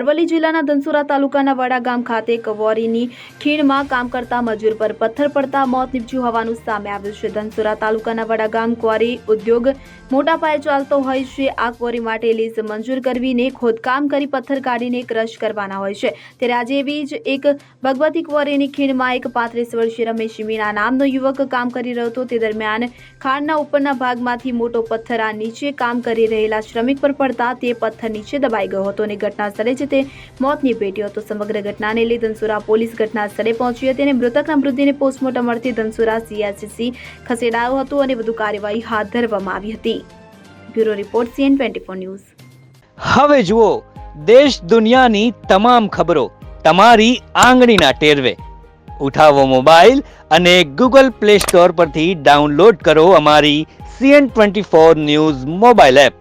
અરવલ્લી જિલ્લાના ધનસુરા તાલુકાના વડા ગામ ખાતે કવોરીની ખીણમાં કામ કરતા મજૂર પર પથ્થર પડતા મોત નીપજ્યું હોવાનું સામે આવ્યું છે. ધનસુરા તાલુકાના વડા ગામ ક્વોરી ઉદ્યોગ મોટા પાયે ચાલતો હોય છે. આ ક્વોરી માટે લીઝ મંજૂર કરવીને ખોદકામ કરી પથ્થર કાઢીને ક્રશ કરવાના હોય છે. ત્યારે આજે એવી જ એક ભગવતી ક્વોરીની ખીણમાં એક પાંત્રીસ વર્ષીય રમેશ મીણા નામનો યુવક કામ કરી રહ્યો હતો. તે દરમિયાન ખાણના ઉપરના ભાગમાંથી મોટો પથ્થર આ નીચે કામ કરી રહેલા શ્રમિક પર પડતા તે પથ્થર નીચે દબાઈ ગયો હતો અને ઘટના સ્થળે જ તે મોતની ભેટ્યો હતો સમગ્ર ઘટનાને લઈ ધનસુરા પોલીસ ઘટના સ્થળે પહોંચી હતી અને મૃતકના મૃતદેહને પોસ્ટમોર્ટમ અર્થે ધનસુરા સીઆરસીસી ખસેડાયો હતો અને વધુ કાર્યવાહી હાથ ધરવામાં આવી હતી. Bureau report CN twenty four news. હવે જુઓ, દેશ દુનિયાની તમામ ખબરો તમારી આંગળીના ટેરવે. ઉઠાવો મોબાઈલ અને ગૂગલ પ્લે સ્ટોર પરથી ડાઉનલોડ કરો અમારી CN twenty four news mobile app.